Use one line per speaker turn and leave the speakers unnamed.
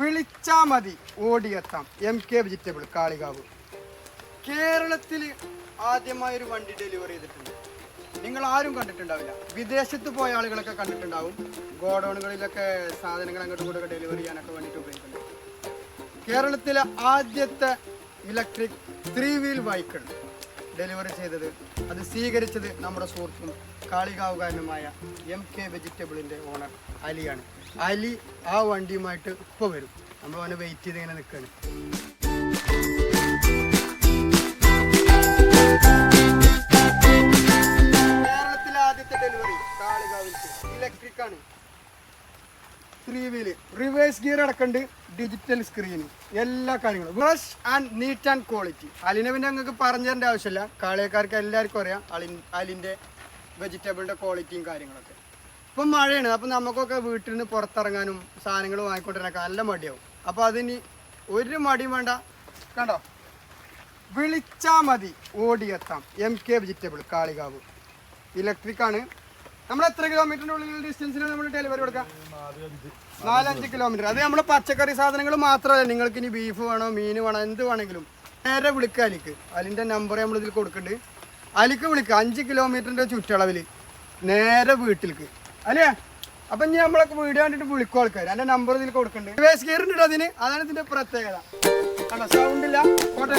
വിളിച്ചാ മതി. ഓടിയെത്താം. M K vegetable Kalikavu. കേരളത്തിൽ ആദ്യമായി ഒരു വണ്ടി ഡെലിവറി ചെയ്തിട്ടുണ്ട്. നിങ്ങൾ ആരും കണ്ടിട്ടുണ്ടാവില്ല. വിദേശത്ത് പോയ ആളുകളൊക്കെ കണ്ടിട്ടുണ്ടാവും. ഗോഡൗണുകളിലൊക്കെ സാധനങ്ങൾ അങ്ങോട്ടും ഇങ്ങോട്ടൊക്കെ ഡെലിവറി ചെയ്യാനൊക്കെ വേണ്ടിയിട്ട് ഉപയോഗിക്കുന്നുണ്ട്. കേരളത്തിലെ ആദ്യത്തെ electric three wheel vehicle delivery ചെയ്തത് അത് സ്വീകരിച്ചത് നമ്മുടെ സുഹൃത്തും കാളികാവുകാരനുമായ എം കെ വെജിറ്റബിളിന്റെ ഓണർ അലിയാണ്. അലി ആ വണ്ടിയുമായിട്ട് ഇപ്പോൾ വരും. നമ്മൾ അവനെ വെയിറ്റ് ചെയ്ത് ഇങ്ങനെ നിൽക്കുകയാണ് കേരളത്തിലെ ആദ്യത്തെ ഡെലിവറി കാളികാവിൽ ഇലക്ട്രിക് ആണ്. ത്രീ വീൽ റിവേഴ്സ് ഗിയർ അടക്കണ്ട് ഡിജിറ്റൽ സ്ക്രീൻ എല്ലാ കാര്യങ്ങളും. Fresh and neat and quality അലിനെ പിന്നെ നിങ്ങൾക്ക് പറഞ്ഞു തരേണ്ട ആവശ്യമില്ല കാളിയക്കാർക്ക് എല്ലാവർക്കും അറിയാം. അലിൻ അലിന്റെ വെജിറ്റബിളിന്റെ ക്വാളിറ്റിയും കാര്യങ്ങളൊക്കെ. ഇപ്പം മഴയാണ്. അപ്പം നമുക്കൊക്കെ വീട്ടിൽ നിന്ന് പുറത്തിറങ്ങാനും സാധനങ്ങൾ വാങ്ങിക്കൊണ്ടിരുന്നൊക്കെ നല്ല മടിയാവും. അപ്പം അതിന് ഒരു മടിയും വേണ്ട. കണ്ടോ? വിളിച്ചാൽ മതി. ഓടിയെത്താം. M K vegetable Kalikavu. Electric ആണ്. നമ്മൾ എത്ര കിലോമീറ്ററിന്റെ ഉള്ളിൽ ഡിസ്റ്റൻസിൽ നമ്മൾ ഡെലിവറി കൊടുക്കാം? നാലഞ്ച്. കിലോമീറ്റർ അത് നമ്മൾ പച്ചക്കറി സാധനങ്ങൾ മാത്രമല്ല നിങ്ങൾക്ക് ഇനി ബീഫ് വേണോ മീൻ വേണോ എന്ത് വേണമെങ്കിലും. നേരെ വിളിക്കുക അലിക്ക്. അലിന്റെ നമ്പർ നമ്മൾ ഇതിൽ കൊടുക്കുന്നുണ്ട് അലിക്ക് വിളിക്കുക അഞ്ച് കിലോമീറ്ററിന്റെ ചുറ്റളവിൽ നേരെ വീട്ടിലേക്ക് അല്ലേ? അപ്പൊ ഇനി നമ്മളൊക്കെ വീഡിയോ കണ്ടിട്ട് വിളിക്കും ആൾക്കാർ എന്റെ നമ്പർ ഇതിൽ കൊടുക്കുന്നുണ്ട് അതിന്. അതാണ് ഇതിന്റെ പ്രത്യേകത. കണ്ടോ? സൗണ്ട് ഇല്ല. കോട്ടെ